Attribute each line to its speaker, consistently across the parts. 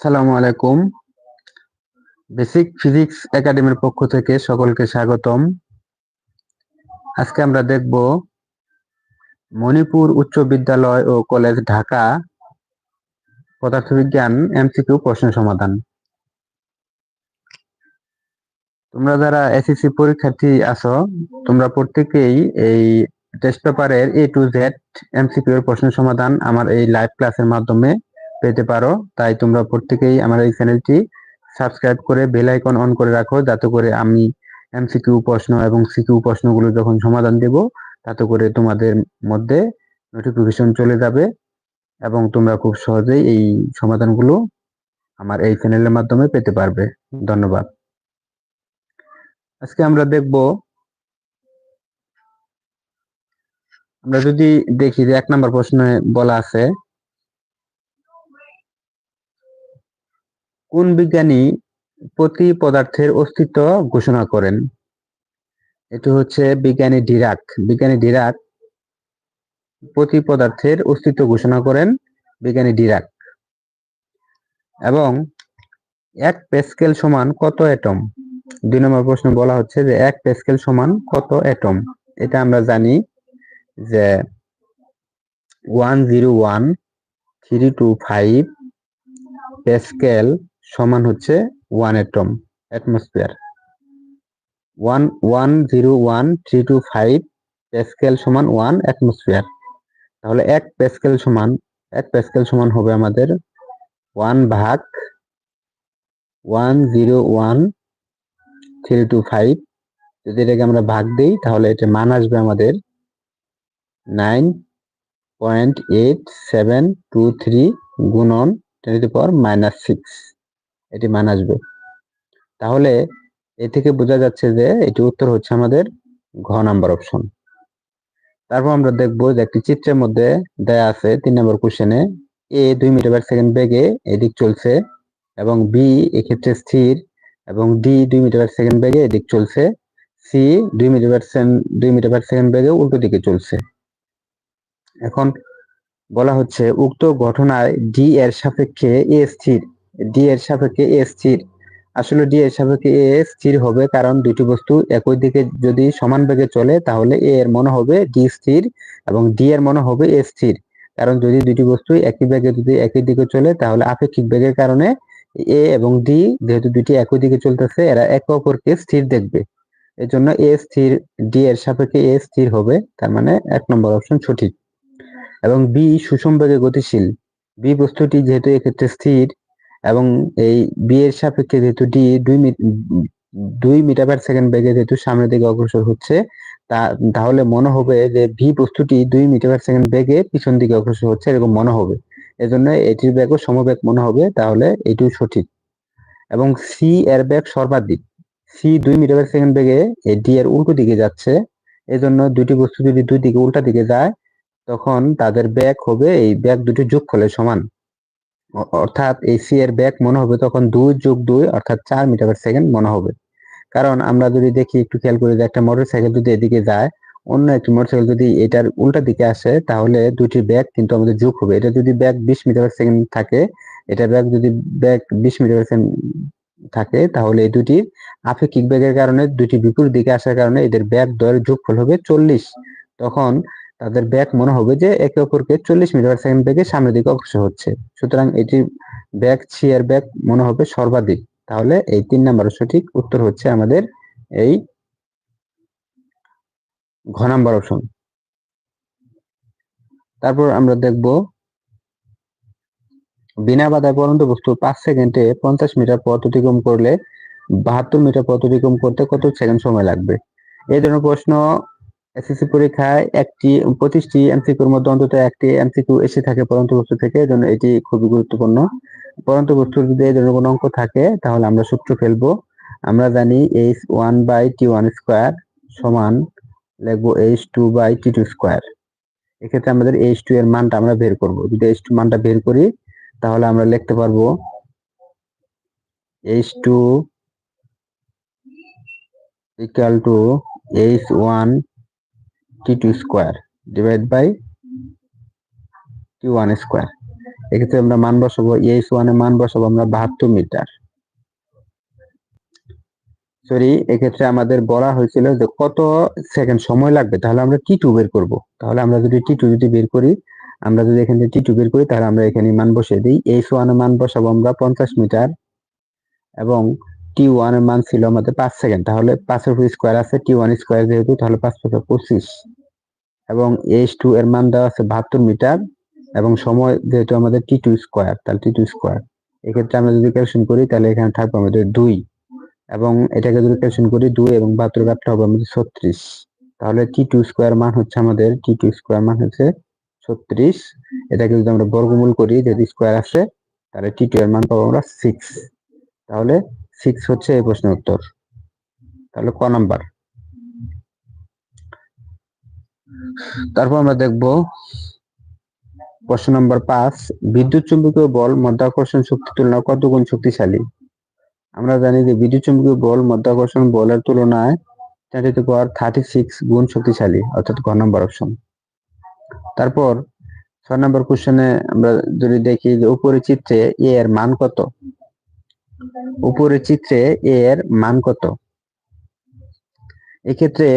Speaker 1: আসসালামু আলাইকুম। Basic physics একাডেমির পক্ষ থেকে সকলকে স্বাগতম। আজকে আমরা দেখব মণিপুর উচ্চ বিদ্যালয় ও কলেজ ঢাকা পদার্থবিজ্ঞান এমসিকিউ প্রশ্ন সমাধান। তোমরা যারা এসএসসি পরীক্ষার্থী আছো, তোমরা প্রত্যেকেই এই টেস্ট পেপারের এ টু জেড এমসিকিউ এর প্রশ্ন সমাধান আমার এই লাইভ ক্লাসের মাধ্যমে পেতে পারো। তাই তোমরা প্রত্যেকেই আমার এই চ্যানেলটি সাবস্ক্রাইব করে বেল আইকন অন করে রাখো, যাতে করে আমি এমসিকিউ প্রশ্ন এবং সিকিউ প্রশ্নগুলো যখন সমাধান দেব, তাতে করে তোমাদের মধ্যে নোটিফিকেশন চলে যাবে এবং তোমরা খুব সহজেই এই সমাধানগুলো আমার এই চ্যানেলের মাধ্যমে পেতে পারবে। ধন্যবাদ। আজকে আমরা দেখব, আমরা যদি দেখি যে এক নম্বর প্রশ্নে বলা আছে কোন বিজ্ঞানী প্রতি পদার্থের অস্তিত্ব ঘোষণা করেন? এটি হচ্ছে বিজ্ঞানী ডিরাক। বিজ্ঞানী ডিরাক প্রতি পদার্থের অস্তিত্ব ঘোষণা করেন বিজ্ঞানী ডিরাক। এবং এক পেস্কেল সমান কত অ্যাটম দুই নম্বর প্রশ্ন বলা হচ্ছে যে এক পেস্কেল সমান কত অ্যাটম এটা আমরা জানি যে one zero one three two five pascal সমান হচ্ছে one atom atmosphere one one zero one three two five pascal সমান ওয়ান অ্যাটমসফিয়ার তাহলে এক পেস্কেল সমান, এক পেস্কেল সমান হবে আমাদের ওয়ান ভাগ one zero one three two five যদি এটাকে আমরা ভাগ দিই, তাহলে এটা মান আসবে আমাদের nine point eight seven two three গুণন ten to power minus six এটি মান আসবে। তাহলে এ থেকে বোঝা যাচ্ছে যে এটি উত্তর হচ্ছে আমাদের ঘ নাম্বার অপশন। তারপর আমরা দেখব যে একটি চিত্রের মধ্যে দেয়া আছে তিন নম্বর কোশ্চেনে এ দুই মিটার পার সেকেন্ড বেগে এদিক চলছে এবং বি এক্ষেত্রে স্থির এবং ডি দুই মিটার পার সেকেন্ড বেগে এদিক চলছে, সি দুই মিটার পার দুই মিটার পার সেকেন্ড বেগে উল্টো দিকে চলছে। এখন বলা হচ্ছে উক্ত ঘটনায় ডি এর সাপেক্ষে এ স্থির ডি এর সাপেক্ষে এ স্থির। আসলে ডি এর সাপেক্ষে এ স্থির হবে কারণ দুটি বস্তু একই দিকে যদি সমান বেগে চলে, তাহলে এ এর মনে হবে ডি স্থির এবং ডি এর মনে হবে এ স্থির। কারণ যদি দুটি বস্তু একই বেগে যদি একই দিকে চলে, তাহলে আপেক্ষিক বেগের কারণে এ এবং ডি যেহেতু দুটি একই দিকে চলতেছে, এরা একে অপরকে স্থির দেখবে। এই জন্য এ স্থির ডি এর সাপেক্ষে এ স্থির হবে, তার মানে এক নম্বর অপশন সঠিক। এবং বি সুষম বেগে গতিশীল। বি বস্তুটি যেহেতু এক্ষেত্রে স্থির এবং এই বি এর সাপেক্ষে যেহেতু ডি দুই দুই মিটার পার সেকেন্ড বেগে যেহেতু সামনের দিকে অগ্রসর হচ্ছে, তা, তাহলে মনে হবে যে ভি বস্তুটি দুই মিটার পার সেকেন্ড বেগে পিছন দিকে অগ্রসর হচ্ছে, এরকম মনে হবে। এজন্য এটির বেগও সমবেগ মনে হবে, তাহলে এটিও সঠিক। এবং সি এর বেগ সর্বাধিক। সি দুই মিটার পার সেকেন্ড বেগে ডি এর উল্টো দিকে যাচ্ছে, এজন্য দুটি বস্তু যদি দুই দিকে উল্টা দিকে যায়, তখন তাদের ব্যাগ হবে, এই ব্যাগ দুটি যোগফলের সমান। অর্থাৎ এই সি এর ব্যাগ মনে হবে তখন দুই যোগ দুই, অর্থাৎ চার মিটার পার সেকেন্ড মনে হবে। কারণ আমরা যদি দেখি, একটু খেয়াল করি যে একটা মোটর সাইকেল যদি এদিকে যায়, অন্য একটি মোটর সাইকেল যদি এটার উল্টা দিকে আসে, তাহলে দুটি ব্যাগ কিন্তু আমাদের যোগ হবে। এটা যদি ব্যাগ বিশ মিটার পার সেকেন্ড থাকে, এটা ব্যাগ যদি ব্যাগ বিশ মিটার পার সেকেন্ড থাকে, তাহলে এই দুটির আপেক্ষিক ব্যাগের কারণে দুটি বিপরীত দিকে আসার কারণে এদের ব্যাগ দরের যোগফল হবে চল্লিশ। তখন তাদের ব্যাগ মনে হবে যে একে অপরকে চল্লিশ মিটার সেকেন্ড বেগে সামনের দিকে অগ্রসর হচ্ছে। সুতরাং এটি ব্যাগ ছিয়ার ব্যাগ মনে হবে সর্বাধিক। তাহলে এই তিন নাম্বার সঠিক উত্তর হচ্ছে আমাদের এই ঘ নাম্বার অপশন। তারপর আমরা দেখব বিনা বাধায় পরন্ত বস্তু পাঁচ সেকেন্ডে পঞ্চাশ মিটার পথ অতিক্রম করলে বাহাত্তর মিটার পথ অতিক্রম করতে কত সেকেন্ড সময় লাগবে? এই ধরনের প্রশ্ন এসএসসি পরীক্ষায় একটি, পঁচিশটি এমসিকিউর মধ্যে অন্তত একটি এমসিকিউ এসে থাকে পরন্ত বস্তু থেকে এজন্য এটি খুবই গুরুত্বপূর্ণ। পরন্ত বস্তুর যদি এই ধরনের কোনো অঙ্ক থাকে, তাহলে আমরা সূত্র ফেলব। আমরা জানি H one by T one square সমান লিখব H two by T two square এক্ষেত্রে আমাদের এইচ টু এর মানটা আমরা বের করব। যদি এইচ টু মানটা বের করি, তাহলে আমরা লিখতে পারব H two equal to H one T two square divide by T one square এক্ষেত্রে আমরা মান বসাবো এইচ ওয়ানের মান বসাবো, আমরা বাহাত্তর মিটার। সরি এক্ষেত্রে আমাদের বলা হয়েছিল যে কত সেকেন্ড সময় লাগবে, তাহলে আমরা টি টু বের করব। তাহলে আমরা যদি টি টু যদি বের করি, আমরা যদি এখান টি টু বের করি, তাহলে আমরা এখানে মান বসিয়ে দিই। এইচ ওয়ান মান বসাবো আমরা পঞ্চাশ মিটার এবং টি ওয়ানের মান ছিল আমাদের পাঁচ সেকেন্ড তাহলে পাঁচের উপর স্কোয়ার আছে টি ওয়ান স্কোয়ার যেহেতু, তাহলে পাঁচ পাঁচ পঁচিশ। এবং এইচ টু এর মান দেওয়া আছে বাহাত্তর মিটার, এবং সময় যেহেতু আমাদের টি টু স্কোয়ার তাহলে টি টু স্কোয়ার এক্ষেত্রে আমরা যদি ক্যালকুলেশন করি, তাহলে এখানে থাকবে আমাদের দুই। এবং এটাকে যদি ক্যালকুলেশন করি দুই এবং বাহাত্তর কাটলে হবে আমাদের ছত্রিশ। তাহলে টি টু স্কোয়ার মান হচ্ছে আমাদের টি টু স্কোয়ার মান হচ্ছে ছত্রিশ। এটাকে যদি আমরা বর্গমূল করি, যদি স্কোয়ার আসে, তাহলে টি টু এর মান পাবো আমরা সিক্স তাহলে সিক্স হচ্ছে এই প্রশ্নের উত্তর। তাহলে ক নাম্বার? তারপর আমরা দেখব প্রশ্ন নম্বর পাঁচ, বিদ্যুৎ চুম্বকীয় বল মধ্যাকর্ষণ শক্তি তুলনায় কত গুণ শক্তিশালী? আমরা জানি যে বিদ্যুৎ চুম্বকীয় বল মধ্যাকর্ষণ বলের তুলনায় থার্টি সিক্স গুণ শক্তিশালী, অর্থাৎ ঘ নম্বর অপশন তারপর ছয় নম্বর কোশ্চেনে আমরা যদি দেখি যে উপরের চিত্রে এ এর মান কত? উপরের চিত্রে এর মান কত? এক্ষেত্রে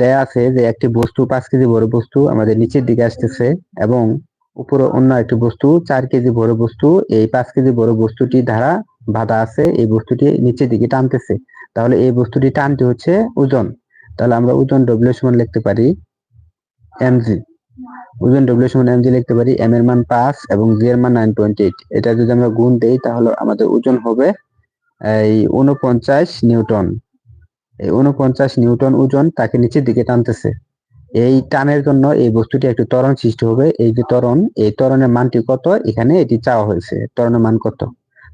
Speaker 1: দেয়া আছে যে একটি বস্তু পাঁচ কেজি বড় বস্তু আমাদের নিচের দিকে আসতেছে এবং উপরে অন্য একটি বস্তু চার কেজি বড় বস্তু। এই পাঁচ কেজি বড় বস্তুটি দ্বারা বাধা আছে, এই বস্তুটি নিচের দিকে টানতেছে। তাহলে এই বস্তুটি টানতে হচ্ছে ওজন। তাহলে আমরা ওজন ডব্লিউ সমান লিখতে পারি এমজি ওজন ডব্লিউ সমান এমজি লিখতে পারি এম এর মান পাঁচ এবং জি এর মান নাইন পয়েন্ট এইট এটা যদি আমরা গুণ দেই, তাহলে আমাদের ওজন হবে এই উনপঞ্চাশ নিউটন। এই উনপঞ্চাশ নিউটন ওজন তাকে নিচের দিকে টানতেছে। এই টানের জন্য এই বস্তুটি একটি ত্বরণ সৃষ্টি হবে। এই যে ত্বরণ, এই ত্বরণের মানটি কত? এখানে এটি চাওয়া হয়েছে। ত্বরণের মান কত?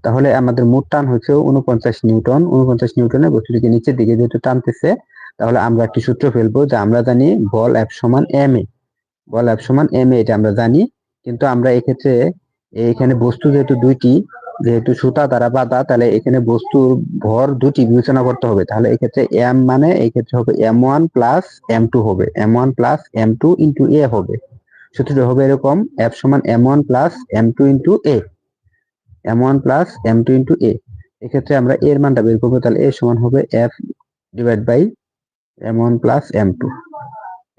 Speaker 1: তাহলে আমাদের মোট টান হচ্ছে উনপঞ্চাশ নিউটন। উনপঞ্চাশ নিউটনে বস্তুটিকে নিচের দিকে যেহেতু টানতেছে, তাহলে আমরা একটি সূত্র ফেলব যে আমরা জানি বল এফ সমান এম এ বল এফ সমান এম এটা আমরা জানি। কিন্তু আমরা এক্ষেত্রে এখানে বস্তু যেহেতু দুইটি, যেহেতু সুতা দ্বারা বাঁধা, তাহলে এখানে বস্তুর ভর দুটি বিবেচনা করতে হবে। তাহলে এক্ষেত্রে এম মানে এই ক্ষেত্রে হবে M one plus M two হবে। M one plus M two into A হবে। সূত্রটি হবে এরকম এফ সমান M one plus M two into A M one plus M two into A এক্ষেত্রে আমরা এর মানটা বের করব, তাহলে এ সমান হবে F divide by M one plus M two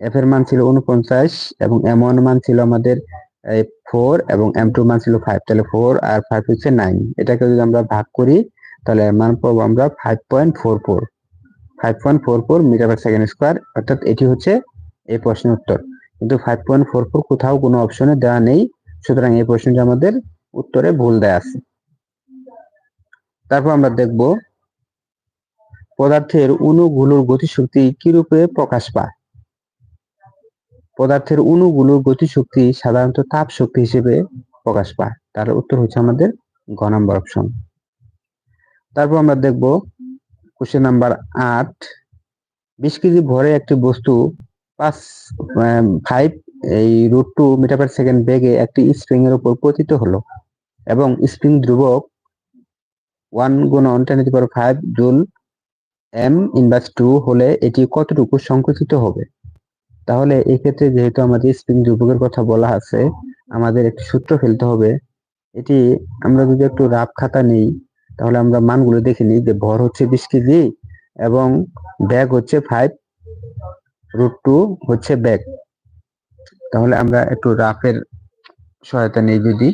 Speaker 1: F এর মান ছিল উনপঞ্চাশ এবং এম ওয়ান মান ছিল আমাদের ফোর এবং এম টু মান ছিল ফাইভ তাহলে ফোর আর ফাইভ হচ্ছে নাইন এটাকে যদি আমরা ভাগ করি, তাহলে মান পাবো আমরা five point four four five point four four metre per second square অর্থাৎ এটি হচ্ছে এই প্রশ্নের উত্তর। কিন্তু ফাইভ পয়েন্ট ফোর ফোর কোথাও কোনো অপশনে দেওয়া নেই, সুতরাং এই প্রশ্নটি আমাদের উত্তরে ভুল দেয়া আছে। তারপর আমরা দেখব, পদার্থের অণুগুলোর গতিশক্তি কিরূপে প্রকাশ পায়? পদার্থের অণুগুলোর গতিশক্তি, সাধারণত তাপ শক্তি হিসেবে প্রকাশ পায়। তার উত্তর হচ্ছে আমাদের ঘ নাম্বার অপশন। তারপর আমরা দেখব কোশ্চেন নাম্বার আট। বিশ কেজি ভরে একটি বস্তু পাঁচ ফাইভ এই root two metre per second বেগে একটি স্প্রিং এর উপর পতিত হলো এবং স্প্রিং ধ্রুবক ওয়ান গুণন ten five joule M inverse two হলে এটি কতটুকু সংকুচিত হবে? তাহলে এই ক্ষেত্রে যেহেতু আমাদের স্প্রিং ধ্রুবকের কথা বলা আছে, আমাদের একটি সূত্র ফেলতে হবে। এটি আমরা যদি একটু রাফ খাতা নেই, তাহলে আমরা মানগুলো দেখে নিই যে ভর হচ্ছে বিশ কেজি এবং ব্যাগ হচ্ছে ফাইভ রুট টু হচ্ছে ব্যাগ। তাহলে আমরা একটু রাফের সহায়তা নেই যদি।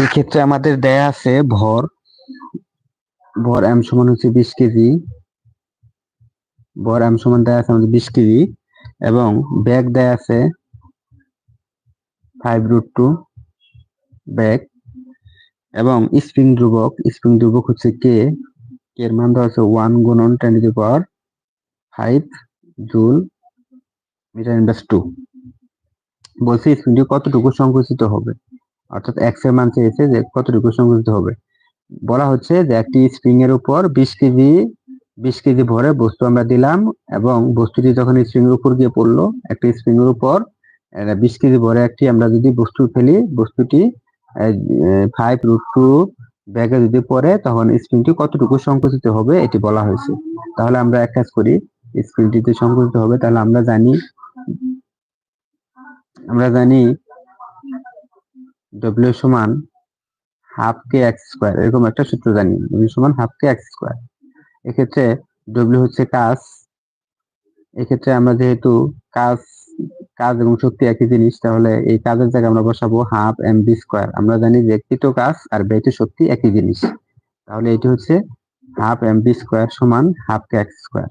Speaker 1: এই ক্ষেত্রে আমাদের দেয়া আছে ভর ভর এম সমান হচ্ছে বিশ কেজি। ভর এম সমান দেয়া আছে আমাদের বিশ কেজি এবং ব্যাগ দেয়া আছে ফাইভ রুট টু ব্যাগ এবং স্প্রিং ধ্রুবক স্প্রিং ধ্রুবক হচ্ছে কে কে এর মান দেওয়া আছে ওয়ান গুণন ten to power five joule metre inverse two বলছি স্প্রিংটি কতটুকু সংকুচিত হবে? অর্থাৎ এক্সের মান চেয়েছে যে কতটুকু সংকুচিত হবে? বলা হচ্ছে যে একটি স্প্রিং এর উপর বিশ কেজি বিশ কেজি ভরে বস্তু আমরা দিলাম এবং বস্তুটি যখন স্প্রিং এর উপর গিয়ে পড়ল, একটি স্প্রিং এর উপর বিশ কেজি ভরে একটি আমরা যদি বস্তু ফেলি, বস্তুটি ফাইভ রুট টু ব্যাগে যদি পড়ে, তখন স্প্রিংটি কতটুকু সংকুচিত হবে এটি বলা হয়েছে। তাহলে আমরা এক কাজ করি স্প্রিংটিতে সংকুচিত হবে, তাহলে আমরা জানি আমরা জানি ডব্লিউ সমান হাফ কে এক্স স্কোয়ার এরকম একটা সূত্র জানি ডব্লিউ সমান হাফ কে এক্স স্কোয়ার এক্ষেত্রে ডব্লিউ হচ্ছে কাজ। এক্ষেত্রে আমরা যেহেতু কাজ কাজ এবং শক্তি একই জিনিস, তাহলে এই কাজের জায়গায় আমরা বসাবো হাফ এম বি স্কোয়ার আমরা জানি যে কৃত কাজ আর ব্যয়িত শক্তি একই জিনিস। তাহলে এটি হচ্ছে হাফ এম বি স্কোয়ার সমান হাফ কে এক্স স্কোয়ার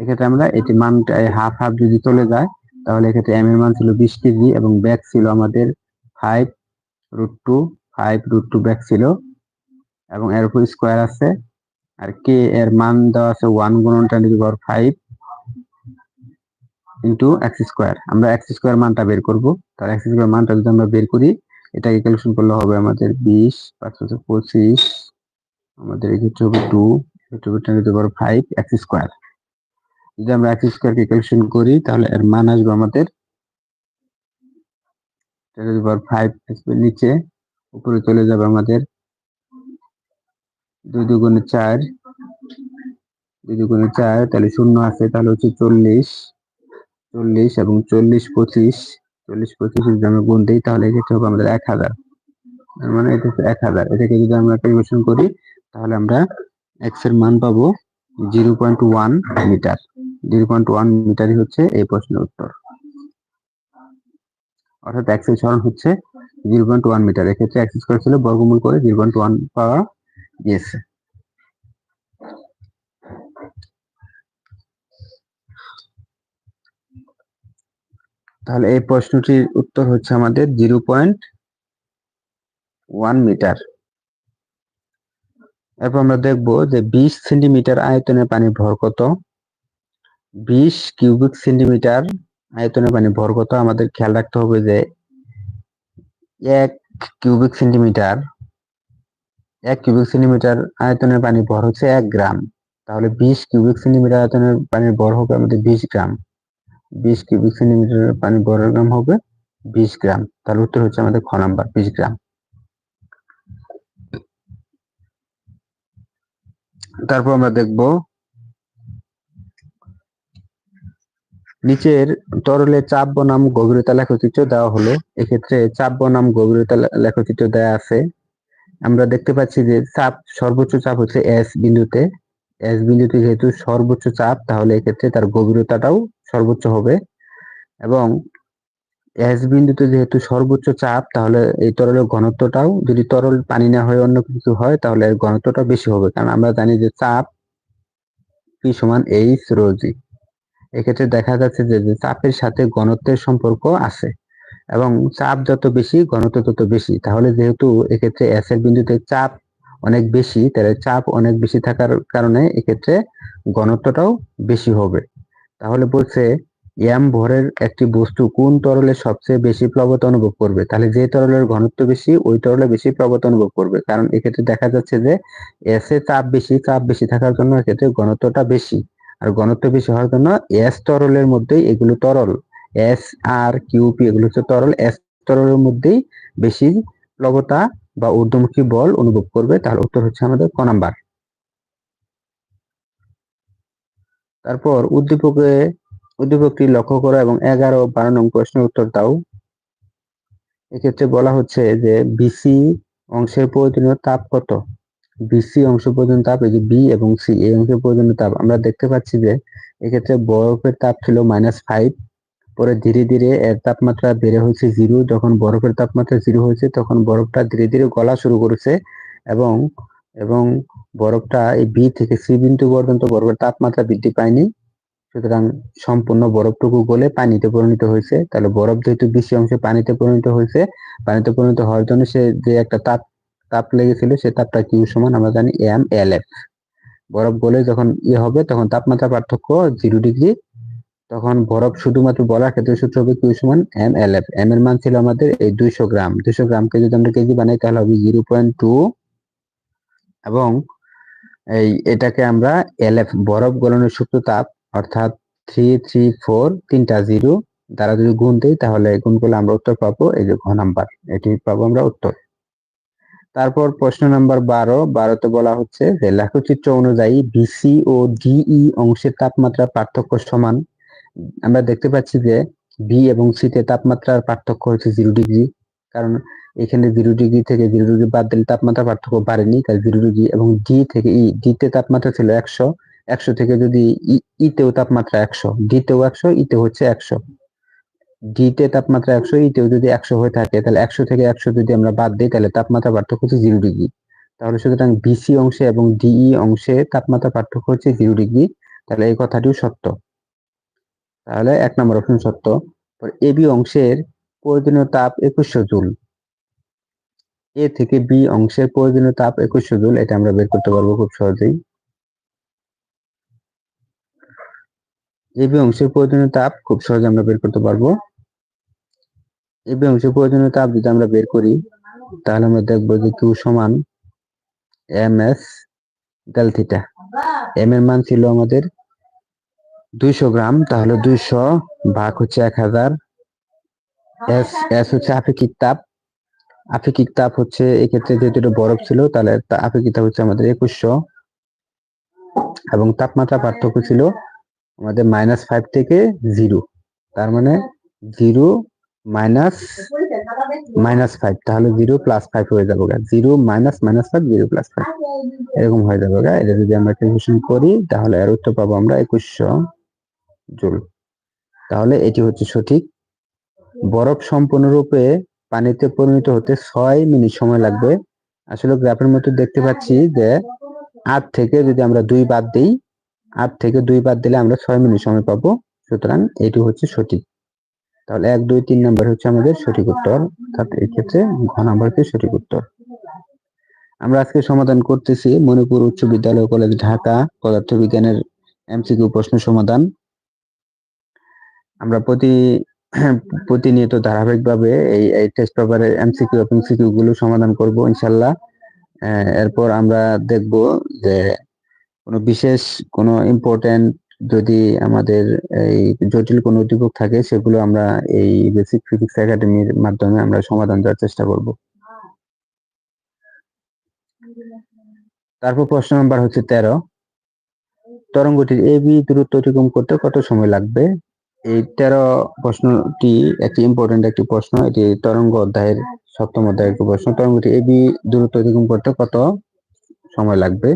Speaker 1: এক্ষেত্রে আমরা এটি মানটা হাফ হাফ যদি চলে যায়, তাহলে এক্ষেত্রে এম এর মান ছিল বিশ কেজি এবং ব্যাক ছিল আমাদের five root two five root two back ছিল। এবং এর উপর স্কোয়ার আছে আর কে এর মান দেওয়া আছে ওয়ান গুণন ten to power five into X square আমরা এক্স স্কোয়ার মানটা বের করব। তাহলে এক্স স্কোয়ার মানটা যদি আমরা বের করি, এটাকে ক্যালকুলেশন করলে হবে আমাদের বিশ, পাঁচ হচ্ছে পঁচিশ, আমাদের এক্ষেত্রে হবে টু এক্ষেত্রে হবে ten to power five X square যদি আমরা এক্স স্কোয়ারকে ক্যালকুলেশন করি, তাহলে এর মান আসবে আমাদের টেন টু পাওয়ার ফাইভ নিচে, উপরে চলে যাবে আমাদের দুই দুগুণে চার, দুই দুগুণে চার, তাহলে শূন্য আছে, তাহলে হচ্ছে চল্লিশ চল্লিশ এবং চল্লিশ পঁচিশ চল্লিশ পঁচিশ যদি আমরা গুণ দিই, তাহলে এক্ষেত্রে হবে আমাদের এক হাজার। মানে এটা হচ্ছে এক হাজার। এটাকে যদি আমরা ক্যালকুলেশন করি, তাহলে আমরা এক্সের মান পাবো zero point one metre. Zero point one মিটারই হচ্ছে এই প্রশ্নের উত্তর। অর্থাৎ এক্সের সরণ হচ্ছে জিরো পয়েন্ট ওয়ান মিটার। এক্ষেত্রে এক্স স্কোয়ার ছিল বর্গমূল করে জিরো পয়েন্ট ওয়ান পাওয়া গিয়েছে তাহলে এই প্রশ্নটির উত্তর হচ্ছে আমাদের জিরো পয়েন্ট ওয়ান মিটার। এরপর আমরা দেখব যে বিশ সেন্টিমিটার আয়তনের পানি ভর কত? বিশ কিউবিক সেন্টিমিটার আয়তনের পানি ভর কত? আমাদের খেয়াল রাখতে হবে যে এক কিউবিক সেন্টিমিটার এক কিউবিক সেন্টিমিটার আয়তনের পানি ভর হচ্ছে এক গ্রাম। তাহলে বিশ কিউবিক সেন্টিমিটার আয়তনের পানির ভর হবে আমাদের বিশ গ্রাম। বিশ কিউবিক সেন্টিমিটার পানি ভরের গ্রাম হবে বিশ গ্রাম। তাহলে উত্তর হচ্ছে আমাদের খ নাম্বার, বিশ গ্রাম। তারপর আমরা দেখব নিচের তরলে চাপ বনাম গভীরতা লেখচিত্র দেওয়া হলো। এক্ষেত্রে চাপ বনাম গভীরতা লেখচিত্র দেওয়া আছে। আমরা দেখতে পাচ্ছি যে চাপ, সর্বোচ্চ চাপ হচ্ছে এস বিন্দুতে। এস বিন্দুতে যেহেতু সর্বোচ্চ চাপ, তাহলে এক্ষেত্রে তার গভীরতাটাও সর্বোচ্চ হবে। এবং এস বিন্দুতে যেহেতু সর্বোচ্চ চাপ, তাহলে এই তরলের ঘনত্বটাও যদি তরল পানি না হয়ে অন্য কিছু হয়, তাহলে এর ঘনত্বটা বেশি হবে। কারণ আমরা জানি যে চাপ পি সমান এইচ রোজি এক্ষেত্রে দেখা যাচ্ছে যে চাপের সাথে ঘনত্বের সম্পর্ক আছে। এবং চাপ যত বেশি, ঘনত্ব তত বেশি। তাহলে যেহেতু এক্ষেত্রে এস এর বিন্দুতে চাপ অনেক বেশি, তাহলে চাপ অনেক বেশি থাকার কারণে এক্ষেত্রে ঘনত্বটাও বেশি হবে। তাহলে বলছে এম ভরের একটি বস্তু কোন তরলে সবচেয়ে বেশি প্লবতা অনুভব করবে? তাহলে যে তরলের ঘনত্ব বেশি, ওই তরলে বেশি প্লবতা অনুভব করবে। কারণ এক্ষেত্রে দেখা যাচ্ছে যে এস এ চাপ বেশি চাপ বেশি থাকার জন্য এক্ষেত্রে ঘনত্বটা বেশি। আর ঘনত্ব বেশি হওয়ার জন্য এস তরলের মধ্যেই এগুলো তরল। এস, আর কিউপি এগুলো হচ্ছে তরল। এস তরলের মধ্যেই বেশি প্লবতা বা ঊর্ধ্বমুখী বল অনুভব করবে। তাহলে উত্তর হচ্ছে আমাদের ক নাম্বার। তারপর উদ্দীপকে, উদ্দীপকটি লক্ষ্য করা এবং এগারো বারো নং প্রশ্নের উত্তর দাও। এক্ষেত্রে বলা হচ্ছে যে বিসি অংশের প্রয়োজনীয় তাপ কত? বিসি অংশ প্রয়োজনীয় তাপ, এই যে বি এবং সি এই অংশের প্রয়োজনীয় তাপ। আমরা দেখতে পাচ্ছি যে এক্ষেত্রে বরফের তাপ ছিল মাইনাস ফাইভ পরে ধীরে ধীরে এর তাপমাত্রা বেড়ে হয়েছে জিরো। যখন বরফের তাপমাত্রা জিরো হয়েছে, তখন বরফটা ধীরে ধীরে গলা শুরু করেছে এবং এবং বরফটা এই বি থেকে সি বিন্দু পর্যন্ত বরফের তাপমাত্রা বৃদ্ধি পায়নি। সুতরাং সম্পূর্ণ বরফটুকু গলে পানিতে পরিণত হয়েছে। তাহলে বরফ যেহেতু বেশি অংশে পানিতে পরিণত হয়েছে, পানিতে পরিণত হওয়ার জন্য সে যে একটা তাপ তাপ লেগেছিল, সে তাপটা কিউ সমান আমরা জানি এম এল এফ বরফ গলে যখন ইয়ে হবে, তখন তাপমাত্রা পার্থক্য জিরো ডিগ্রি তখন বরফ শুধুমাত্র বলার ক্ষেত্রে সূত্র হবে কিউ সমান এম এল এফ এম এর মান ছিল আমাদের এই দুইশো গ্রাম। দুইশো গ্রামকে যদি আমরা কেজি বানাই, তাহলে হবে জিরো পয়েন্ট টু এবং এই এটাকে আমরা এল এফ বরফ গলনের সুপ্ত তাপ অর্থাৎ থ্রি থ্রি ফোর তিনটা জিরো দ্বারা যদি গুণ দিই, তাহলে গুণ করলে আমরা উত্তর পাবো এই যে ঘ নাম্বার। এটি পাবো আমরা উত্তর। তারপর প্রশ্ন নাম্বার বারো। বারোতে বলা হচ্ছে যে লেখচিত্র অনুযায়ী বিসি ও ডিই অংশের তাপমাত্রা পার্থক্য সমান। আমরা দেখতে পাচ্ছি যে বি এবং সি তে তাপমাত্রার পার্থক্য হচ্ছে জিরো ডিগ্রি কারণ এখানে জিরো ডিগ্রি থেকে জিরো ডিগ্রি বাদ দিলে তাপমাত্রা পার্থক্য বাড়েনি তাই জিরো ডিগ্রি এবং ডি থেকে ই ডিতে তাপমাত্রা ছিল একশো একশো থেকে যদি ইতেও তাপমাত্রা একশো ডিতেও একশো ইতে হচ্ছে একশো। ডিতে তাপমাত্রা একশো ইতেও যদি একশো হয়ে থাকে, তাহলে একশো থেকে একশো যদি আমরা বাদ দিই, তাহলে তাপমাত্রা পার্থক্য হচ্ছে জিরো ডিগ্রি তাহলে সুতরাং বিসি অংশে এবং ডিই অংশে তাপমাত্রা পার্থক্য হচ্ছে জিরো ডিগ্রি তাহলে এই কথাটিও সত্য। তাহলে এক নম্বর অপশন সত্য। এবি অংশের প্রয়োজনীয় তাপ একুশশো জুল। এ থেকে বি অংশের প্রয়োজনীয় তাপ একুশশো জুল, এটা আমরা বের করতে পারব খুব সহজেই। এবি অংশের প্রয়োজনীয় তাপ খুব সহজে আমরা বের করতে পারব। এবি অংশের প্রয়োজনীয় তাপ যদি আমরা বের করি, তাহলে আমরা দেখব যে কিউ সমান M S del theta. M এর মান ছিল আমাদের দুইশো গ্রাম, তাহলে দুইশো ভাগ হচ্ছে এক হাজার। এস এস হচ্ছে আপেক্ষিক তাপ। আপেক্ষিক তাপ হচ্ছে এক্ষেত্রে যেহেতু এটা বরফ ছিল, তাহলে আপেক্ষিক তাপ হচ্ছে আমাদের একুশশো। এবং তাপমাত্রা পার্থক্য ছিল আমাদের মাইনাস ফাইভ থেকে জিরো তার মানে জিরো মাইনাস মাইনাস ফাইভ তাহলে জিরো প্লাস ফাইভ হয়ে যাবে zero minus minus five zero plus five এরকম হয়ে যাবে গা। এটা যদি আমরা ক্যালকুলেশন করি, তাহলে এর উত্তর পাবো আমরা একুশশো। জুল। তাহলে এটি হচ্ছে সঠিক। বরফ সম্পূর্ণরূপে পানিতে পরিণত হতে ছয় মিনিট সময় লাগবে। আসলে গ্রাফের মধ্যে দেখতে পাচ্ছি যে আট থেকে যদি আমরা দুই বাদ দিই, আট থেকে দুই বাদ দিলে আমরা ছয় মিনিট সময় পাবো। সুতরাং এটি হচ্ছে সঠিক। তাহলে এক, দুই, তিন নাম্বার হচ্ছে আমাদের সঠিক উত্তর। অর্থাৎ এই ক্ষেত্রে ঘ নাম্বার সঠিক উত্তর। আমরা আজকে সমাধান করতেছি মণিপুর উচ্চ বিদ্যালয় কলেজ ঢাকা পদার্থ বিজ্ঞানের এমসিকিউ প্রশ্ন সমাধান। আমরা প্রতি প্রতিনিয়ত ধারাবাহিকভাবে এই এই টেস্ট পেপারের এমসিকিউ এবং সিকিউ গুলো সমাধান করব ইনশাল্লাহ। এরপর আমরা দেখব যে কোনো বিশেষ, কোনো ইম্পর্টেন্ট যদি আমাদের এই জটিল কোনো উদ্দীপক থাকে, সেগুলো আমরা এই বেসিক ফিজিক্স একাডেমির মাধ্যমে আমরা সমাধান দেওয়ার চেষ্টা করব। তারপর প্রশ্ন নাম্বার হচ্ছে তেরো। তরঙ্গটির এ বি দূরত্ব অতিক্রম করতে কত সময় লাগবে? এই তেরো প্রশ্নটি একটি ইম্পর্টেন্ট একটি প্রশ্ন। এটি তরঙ্গ অধ্যায়ের সপ্তম অধ্যায়ের একটি প্রশ্ন। তরঙ্গটি বি দূরত্ব অতিক্রম করতে কত সময় লাগবে?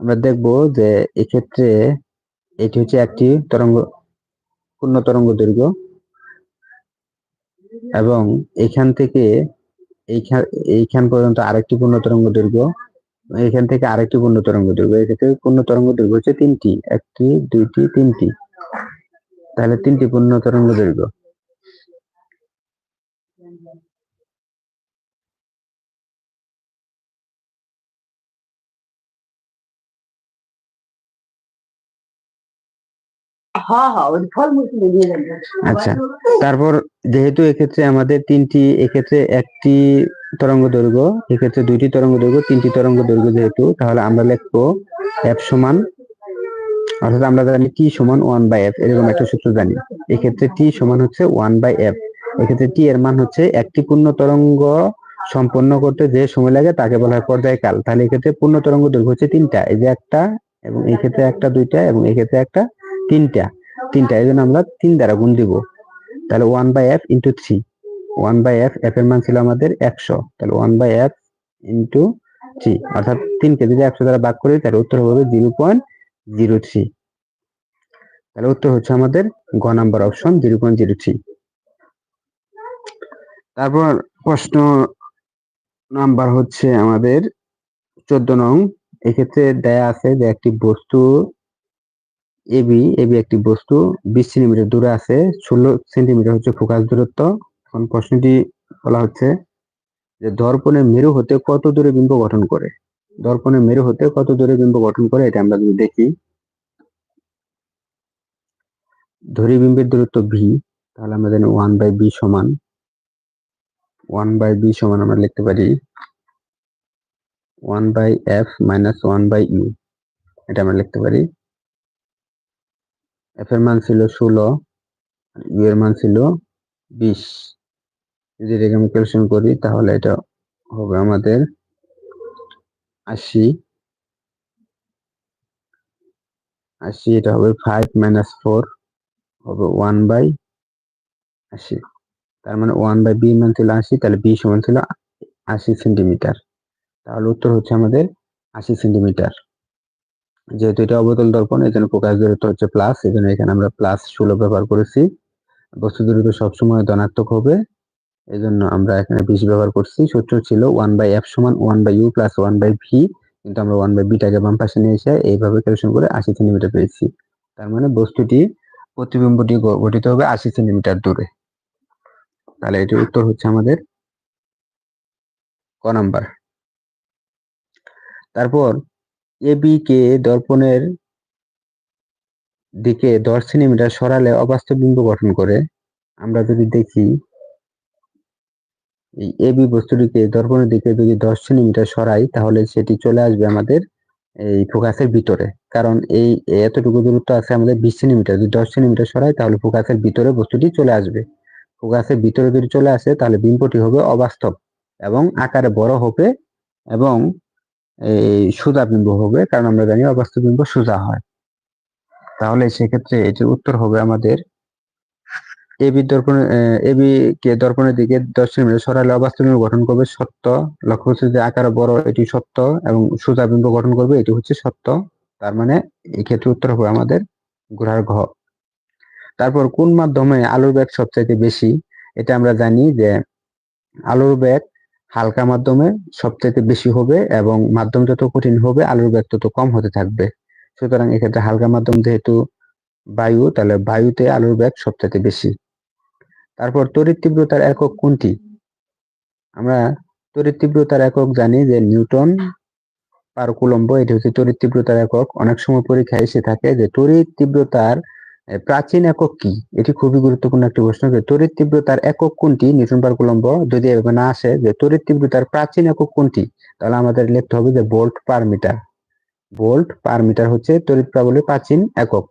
Speaker 1: আমরা দেখব যে এক্ষেত্রে এটি হচ্ছে একটি তরঙ্গ, পূর্ণ তরঙ্গ দৈর্ঘ্য এবং এখান থেকে এইখান এইখান পর্যন্ত আরেকটি পূর্ণ তরঙ্গ দৈর্ঘ্য, এখান থেকে আরেকটি পূর্ণ তরঙ্গ দৈর্ঘ্য। এক্ষেত্রে পূর্ণ তরঙ্গ দৈর্ঘ্য হচ্ছে তিনটি, একটি, দুইটি, তিনটি। তাহলে তিনটি পূর্ণ তরঙ্গ দৈর্ঘ্য। আচ্ছা তারপর যেহেতু এক্ষেত্রে আমাদের তিনটি এক্ষেত্রে একটি তরঙ্গ দৈর্ঘ্য এক্ষেত্রে দুইটি তরঙ্গ দৈর্ঘ্য তিনটি তরঙ্গ দৈর্ঘ্য যেহেতু তাহলে আমরা লিখব এফ সমান অর্থাৎ আমরা জানি টি সমান ওয়ান বাই এফ এরকম একটা সূত্র জানি। এক্ষেত্রে টি সমান হচ্ছে ওয়ান বাই এফ এক্ষেত্রে টি এর মান হচ্ছে একটি পূর্ণ তরঙ্গ সম্পন্ন করতে যে সময় লাগে তাকে বলা হয় পর্যায়কাল। তাহলে এক্ষেত্রে পূর্ণ তরঙ্গ দৈর্ঘ্য হচ্ছে তিনটা। এই যে একটা এবং এই ক্ষেত্রে একটা, দুইটা এবং এই ক্ষেত্রে একটা, তিনটা। তিনটা, এই জন্য আমরা তিন দ্বারা গুণ দিব। তাহলে one by F into three one by F F এর মান ছিল আমাদের একশো। তাহলে one by F into three অর্থাৎ তিনকে যদি একশো দ্বারা ভাগ করি, তাহলে উত্তর হবে জিরো পয়েন্ট জিরো থ্রি। তাহলে উত্তর হচ্ছে আমাদের গ number option zero point zero three. তারপর প্রশ্ন নাম্বার হচ্ছে আমাদের চোদ্দ নং। এক্ষেত্রে দেয়া আছে যে একটি বস্তু এবি এবি একটি বস্তু বিশ সেন্টিমিটার দূরে আছে, ষোলো সেন্টিমিটার হচ্ছে ফোকাস দূরত্ব। এখন প্রশ্নটি বলা হচ্ছে যে দর্পণের মেরু হতে কত দূরে বিম্ব গঠন করে? দর্পণের মেরু হতে কত দূরে বিম্ব গঠন করে, এটা আমরা যদি দেখি। ধরি বিম্বের দূরত্ব ভি তাহলে আমরা জানি ওয়ান বাই বি সমান ওয়ান বাই বি সমান আমরা লিখতে পারি one by F minus one by U এটা আমরা লিখতে পারি। এফ এর মান ছিল ষোলো ইউ এর মান ছিল বিশ। যদি এটাকে আমি ক্যালকুলেশন করি, তাহলে এটা হবে আমাদের আশি। আশি, এটা হবে ফাইভ মাইনাস ফোর হবে ওয়ান বাই আশি। তার মানে ওয়ান বাই বি মান ছিল আশি, তাহলে বি সমান ছিল আশি সেন্টিমিটার তাহলে উত্তর হচ্ছে আমাদের আশি সেন্টিমিটার যেহেতু এটা অবতল দর্পণ জন্য প্রকাশ দূরত্ব হচ্ছে প্লাস জন্য এখানে আমরা প্লাস ষোলো ব্যবহার করেছি। বস্তু দূরত্ব সবসময় ধনাত্মক হবে। এই জন্য আমরা এখানে বিশ ব্যবহার করছি। সূত্র ছিল ওয়ান বাই এফ সমান one by U plus one by V কিন্তু আমরা ওয়ান বাই বিটাকে বাম পাশে নিয়ে এসে এইভাবে ক্যালকুলেশন করে আশি সেন্টিমিটার পেয়েছি। তার মানে বস্তুটি প্রতিবিম্বটি গঠিত হবে আশি সেন্টিমিটার দূরে। তাহলে এটির উত্তর হচ্ছে আমাদের ক নাম্বার। তারপর এবি কে দর্পণের দিকে দশ সেন্টিমিটার সরালে অবাস্তব বিম্ব গঠন করে। আমরা যদি দেখি এই এবি বস্তুটিকে দর্পণের দিকে যদি দশ সেন্টিমিটার সরাই, তাহলে সেটি চলে আসবে আমাদের এই ফোকাসের ভিতরে। কারণ এই এতটুকু দূরত্ব আছে আমাদের বিশ সেন্টিমিটার। যদি দশ সেন্টিমিটার সরাই, তাহলে ফোকাসের ভিতরে বস্তুটি চলে আসবে। ফোকাসের ভিতরে যদি চলে আসে, তাহলে বিম্বটি হবে অবাস্তব এবং আকারে বড় হবে এবং এই সোজা বিম্ব হবে, কারণ আমরা জানি অবাস্তব বিম্ব সোজা হয়। তাহলে সেক্ষেত্রে এটির উত্তর হবে আমাদের এবি দর্পণ এবি কে দর্পণের দিকে দশ সেন্টিমিটার সরালে অবাস্তব বিম্ব গঠন করবে সত্য। লক্ষ্য হচ্ছে যে আকারে বড়, এটি সত্য এবং সোজা বিম্ব গঠন করবে, এটি হচ্ছে সত্য। তার মানে এক্ষেত্রে ক্ষেত্রে উত্তর হবে আমাদের ঘোড়ার ঘ। তারপর কোন মাধ্যমে আলুর ব্যাগ সবচাইতে বেশি? এটা আমরা জানি যে আলুর ব্যাগ হালকা মাধ্যমে সবচাইতে বেশি হবে এবং মাধ্যম যত কঠিন হবে, আলুর ব্যাগ তত কম হতে থাকবে। সুতরাং এক্ষেত্রে হালকা মাধ্যম যেহেতু বায়ু, তাহলে বায়ুতে আলুর ব্যাগ সবচাইতে বেশি। তারপর তড়িৎ তীব্রতার একক কোনটি? আমরা তড়িৎ তীব্রতার একক জানি যে নিউটন পার কুলম্ব, এটি হচ্ছে তড়িৎ তীব্রতার একক। অনেক সময় পরীক্ষায় এসে থাকে যে তড়িৎ তীব্রতার প্রাচীন একক কি? এটি খুবই গুরুত্বপূর্ণ একটি প্রশ্ন যে তড়িৎ তীব্রতার একক কোনটি? নিউটন পার কুলম্ব, যদি এভাবে না আসে যে তড়িৎ তীব্রতার প্রাচীন একক কোনটি? তাহলে আমাদের লিখতে হবে যে volt per metre. Volt per metre হচ্ছে তড়িৎ প্রাবল্যের প্রাচীন একক।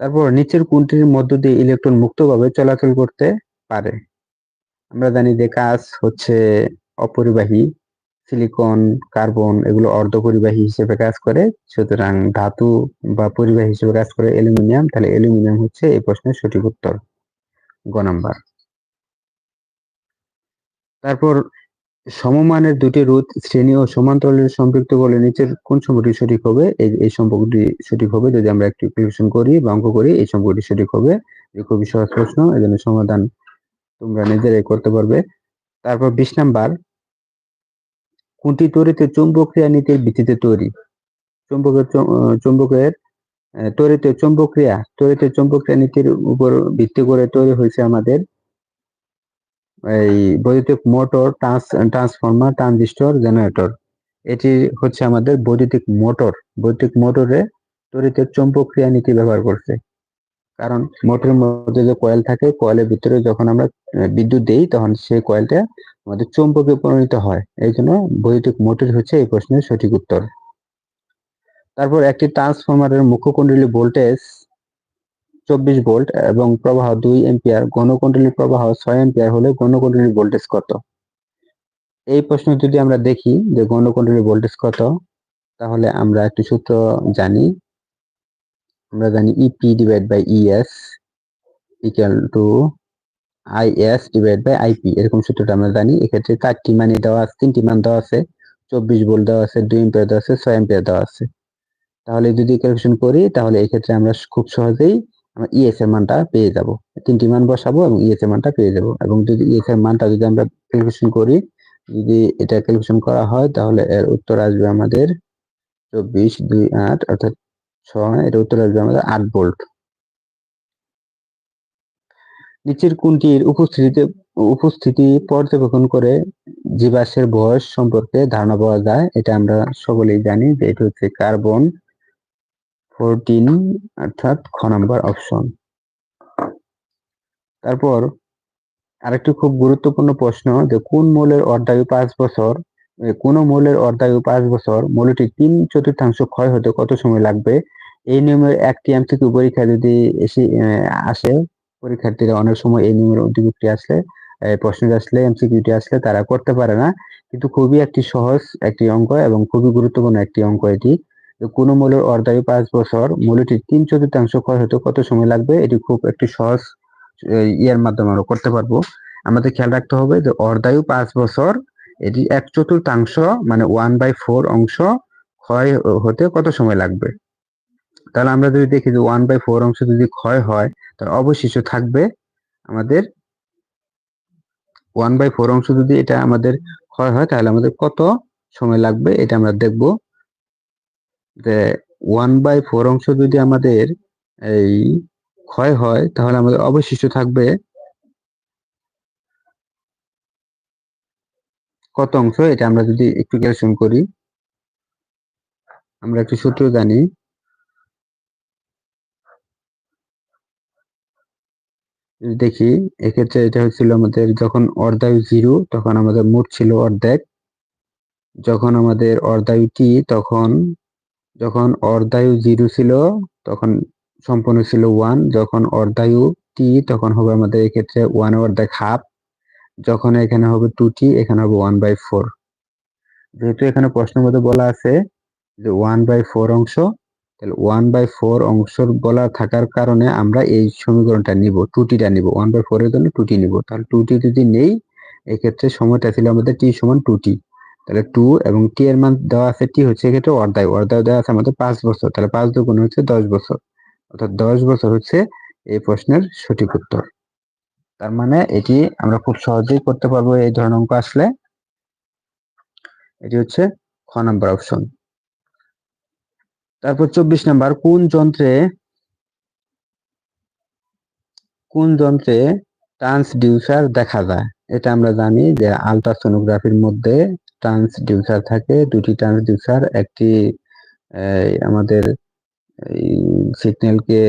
Speaker 1: তারপর নিচের কোনটির মধ্য দিয়ে ইলেকট্রন মুক্তভাবে চলাচল করতে পারে। আমরা জানি যে কাজ হচ্ছে অপরিবাহী সিলিকন কার্বন এগুলো অর্ধপরিবাহী হিসেবে কাজ করে। সুতরাং ধাতু বা পরিবাহী হিসেবে কাজ করে অ্যালুমিনিয়াম। তাহলে অ্যালুমিনিয়াম হচ্ছে এই প্রশ্নের সঠিক উত্তর। গ নাম্বার। তারপর সমমানের দুটি রোধ শ্রেণি ও সমান্তরালের সম্পৃক্ত করলে নিচের কোন সম্পর্কটি সঠিক হবে? এই সম্পর্কটি সঠিক হবে যদি আমরা একটি ক্যালকুলেশন করি বা অঙ্ক করি, এই সম্পর্কটি সঠিক হবে। খুবই সহজ প্রশ্ন এই জন্য সমাধান তোমরা নিজেরাই করতে পারবে। তারপর বিশ নাম্বার। কোনটি তড়িতের চৌম্বক ক্রিয়া নীতির ভিত্তিতে তৈরি? চুম্বকের চৌম্বকের তড়িতের চৌম্বক ক্রিয়া তড়িতের চৌম্বক ক্রিয়া নীতির উপর ভিত্তি করে তৈরি হয়েছে আমাদের এই বৈদ্যুতিক মোটর ট্রান্সফর্মার, ট্রানজিস্টর, জেনারেটর। এটি হচ্ছে আমাদের বৈদ্যুতিক মোটর। বৈদ্যুতিক মোটরে তড়িতের চৌম্বক ক্রিয়া নীতি ব্যবহার করছে। কারণ মোটরের মধ্যে যে কয়েল থাকে, কয়েলের ভিতরে যখন আমরা বিদ্যুৎ দেই, তখন সেই কয়েলটা আমাদের চৌম্বকে পরিণত হয়। এই জন্য বৈদ্যুতিক মোটর হচ্ছে এই প্রশ্নের সঠিক উত্তর। তারপর একটি ট্রান্সফরমারের মুখ্য কুণ্ডলী ভোল্টেজ চব্বিশ ভোল্ট এবং প্রবাহ দুই এম্পিয়ার ঘনকুণ্ডলীর প্রবাহ ছয় এম্পিয়ার হলে ঘনকুণ্ডলীর ভোল্টেজ কত? এই প্রশ্ন যদি আমরা দেখি যে ঘনকুণ্ডলীর ভোল্টেজ কত, তাহলে আমরা একটি সূত্র জানি। আমরা জানি EP divide by ES equal to IS divide by IP এরকম সূত্রটা আমরা জানি। এক্ষেত্রে চারটি মানে দেওয়া আছে, তিনটি মান দেওয়া আছে, চব্বিশ ভোল্ট দেওয়া আছে, দুই এম্পিয়ার দেওয়া আছে, ছয় এম্পিয়ার দেওয়া আছে। তাহলে যদি ক্যালকুলেশন করি, তাহলে এক্ষেত্রে আমরা খুব সহজেই আমরা ইএস এর মানটা পেয়ে যাব। তিনটি মান বসাবো এবং ইএস এর মানটা পেয়ে যাব। এবং যদি ইএস এর মানটা যদি আমরা ক্যালকুলেশন করি, যদি এটা ক্যালকুলেশন করা হয়, তাহলে এর উত্তর আসবে আমাদের চব্বিশ দুই আট, অর্থাৎ ছয়, এর উত্তর আসবে আমাদের আট ভোল্ট নিচের কোনটির উপস্থিতিতে, উপস্থিতি পর্যবেক্ষণ করে জীবাশ্মের বয়স সম্পর্কে ধারণা পাওয়া যায়। এটা আমরা সকলেই জানি যে এটা হচ্ছে কার্বন। ফোরটিন অর্থাৎ খ নাম্বার অপশন তারপর আরেকটি খুব গুরুত্বপূর্ণ প্রশ্ন যে কোন মৌলের অর্ধায়ু পাঁচ বছর কোন মৌলের অর্ধায়ু পাঁচ বছর মৌলটি তিন চতুর্থাংশ ক্ষয় হতে কত সময় লাগবে? এই নিয়মের একটি এমসিকিউ পরীক্ষা যদি এসে আসে, পরীক্ষার্থীরা অনেক সময় এই নিয়মের উদ্যোগটি আসলে প্রশ্নটি আসলে, এমসিকিউটি আসলে তারা করতে পারে না। কিন্তু খুবই একটি সহজ একটি অঙ্ক এবং খুবই গুরুত্বপূর্ণ একটি অঙ্ক এটি। কোন মৌলের অর্ধায়ু পাঁচ বছর, মৌলটির তিন চতুর্থাংশ ক্ষয় হতে কত সময় লাগবে, এটি খুব একটি সহজ ইয়ের মাধ্যমে আমরা করতে পারব। আমাদের খেয়াল রাখতে হবে যে অর্ধায়ু পাঁচ বছর, এটি এক চতুর্থাংশ মানে ওয়ান বাই ফোর অংশ ক্ষয় হতে কত সময় লাগবে? তাহলে আমরা যদি দেখি যে ওয়ান বাই ফোর অংশ যদি ক্ষয় হয়, তাহলে অবশিষ্ট থাকবে আমাদের ওয়ান বাই ফোর অংশ যদি এটা আমাদের ক্ষয় হয়, তাহলে আমাদের কত সময় লাগবে, এটা আমরা দেখব। ওয়ান বাই ফোর অংশ যদি আমাদের এই ক্ষয় হয়, তাহলে আমাদের অবশিষ্ট থাকবে কত অংশ? এটা আমরা যদি একটু ক্যালকুলেশন করি, আমরা একটু সূত্র জানি। দেখি, এক্ষেত্রে এটা হচ্ছিল আমাদের যখন অর্ধায়ু জিরো তখন আমাদের মোট ছিল অর্ধেক। যখন আমাদের অর্ধায়ু টি তখন যখন অর্ধায়ু জিরো ছিল, তখন সম্পূর্ণ ছিল ওয়ান যখন অর্ধায়ু টি তখন হবে আমাদের এক্ষেত্রে ওয়ান অর্ধেক হাফ যখন এখানে হবে টু টি এখানে হবে ওয়ান বাই ফোর যেহেতু এখানে প্রশ্নের মধ্যে বলা আছে যে ওয়ান বাই ফোর অংশ, তাহলে ওয়ান বাই ফোর অংশ বলা থাকার কারণে আমরা এই সমীকরণটা নিব টুটিটা নিব। ওয়ান বাই ফোর এর জন্য টুটি নিব। তাহলে টুটি যদি নেই, এক্ষেত্রে সময়টা ছিল আমাদের টি সমান টুটি তাহলে টু এবং টি এর মান দেওয়া আছে টি হচ্ছে এক্ষেত্রে অর্ধায়। অর্ধায় দেওয়া আছে আমাদের পাঁচ বছর। তাহলে পাঁচ দুগুণ হচ্ছে দশ বছর। অর্থাৎ দশ বছর হচ্ছে এই প্রশ্নের সঠিক উত্তর। তার মানে এটি আমরা খুব সহজেই করতে পারব এই ধরনের অঙ্ক আসলে। এটি হচ্ছে খ নাম্বার অপশন তারপর চব্বিশ নাম্বার, কোন যন্ত্রে কোন যন্ত্রে ট্রান্সডিউসার দেখা যায়? এটা আমরা জানি যে আলট্রাসোনোগ্রাফির মধ্যে ট্রান্সডিউসার থাকে, দুটি ট্রান্সডিউসার একটি আমাদের সিগন্যালকে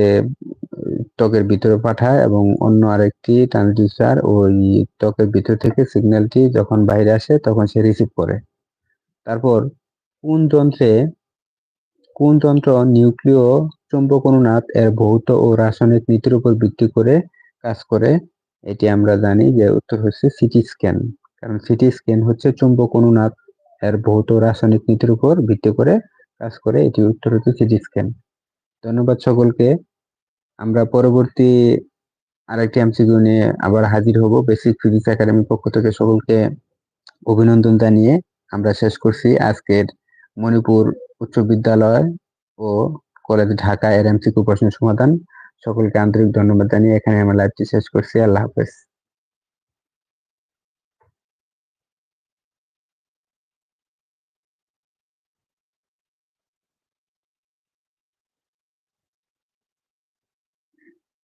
Speaker 1: ত্বকের ভিতরে পাঠায় এবং অন্য আরেকটি ট্রান্সডিউসার ওই ত্বকের ভিতর থেকে সিগন্যালটি যখন বাইরে আসে তখন সে রিসিভ করে। তারপর, কোন যন্ত্রে, কোন যন্ত্র নিউক্লিয় চুম্বক অনুনাদ এর ভৌত ও রাসায়নিক নীতির উপর ভিত্তি করে কাজ করে, এটি আমরা জানি যে উত্তর হচ্ছে সিটি স্ক্যান কারণ সিটি স্ক্যান হচ্ছে চুম্বক অনুনাদ এর ভৌত রাসায়নিক নীতির উপর ভিত্তি করে কাজ করে, এটি উত্তর হচ্ছে সিটি স্ক্যান ধন্যবাদ সকলকে। আমরা পরবর্তী আরেকটি এমসিকিউ নিয়ে আবার হাজির হব। বেসিক ফিজিক্স একাডেমির পক্ষ থেকে সকলকে অভিনন্দন জানিয়ে আমরা শেষ করছি আজকের মণিপুর উচ্চ বিদ্যালয় ও কলেজ ঢাকা এর এমসিকিউ প্রশ্নের সমাধান। সকলকে আন্তরিক ধন্যবাদ জানিয়ে এখানে আমার লাইভটি শেষ করছি। আল্লাহ হাফেজ।